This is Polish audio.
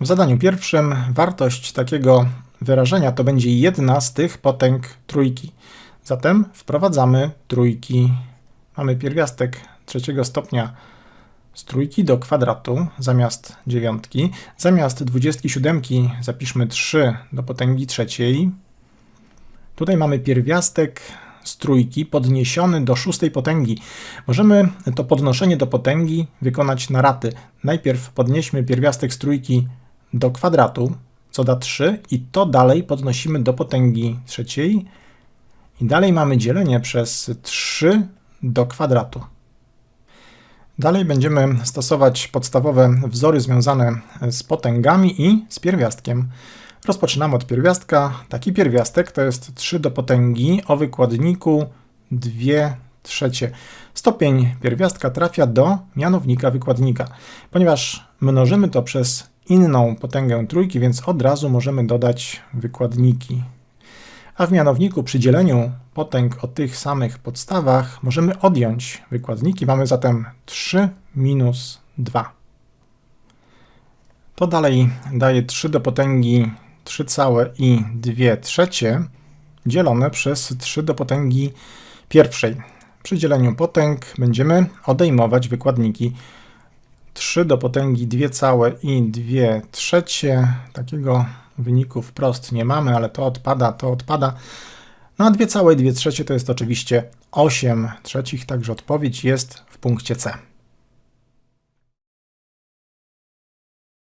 W zadaniu pierwszym wartość takiego wyrażenia to będzie jedna z tych potęg trójki. Zatem wprowadzamy trójki. Mamy pierwiastek trzeciego stopnia z trójki do kwadratu zamiast dziewiątki. Zamiast 27 zapiszmy 3 do potęgi trzeciej. Tutaj mamy pierwiastek z trójki podniesiony do szóstej potęgi. Możemy to podnoszenie do potęgi wykonać na raty. Najpierw podnieśmy pierwiastek z trójki do kwadratu, co da 3 i to dalej podnosimy do potęgi trzeciej i dalej mamy dzielenie przez 3 do kwadratu. Dalej będziemy stosować podstawowe wzory związane z potęgami i z pierwiastkiem. Rozpoczynamy od pierwiastka. Taki pierwiastek to jest 3 do potęgi o wykładniku 2 trzecie. Stopień pierwiastka trafia do mianownika wykładnika. Ponieważ mnożymy to przez inną potęgę trójki, więc od razu możemy dodać wykładniki. A w mianowniku przy dzieleniu potęg o tych samych podstawach możemy odjąć wykładniki. Mamy zatem 3 minus 2. To dalej daje 3 do potęgi 3 całe i 2 trzecie dzielone przez 3 do potęgi pierwszej. Przy dzieleniu potęg będziemy odejmować wykładniki 3 do potęgi 2 całe i 2 trzecie. Takiego wyniku wprost nie mamy, ale to odpada, to odpada. No a 2 całe i 2 trzecie to jest oczywiście 8 trzecich, także odpowiedź jest w punkcie C.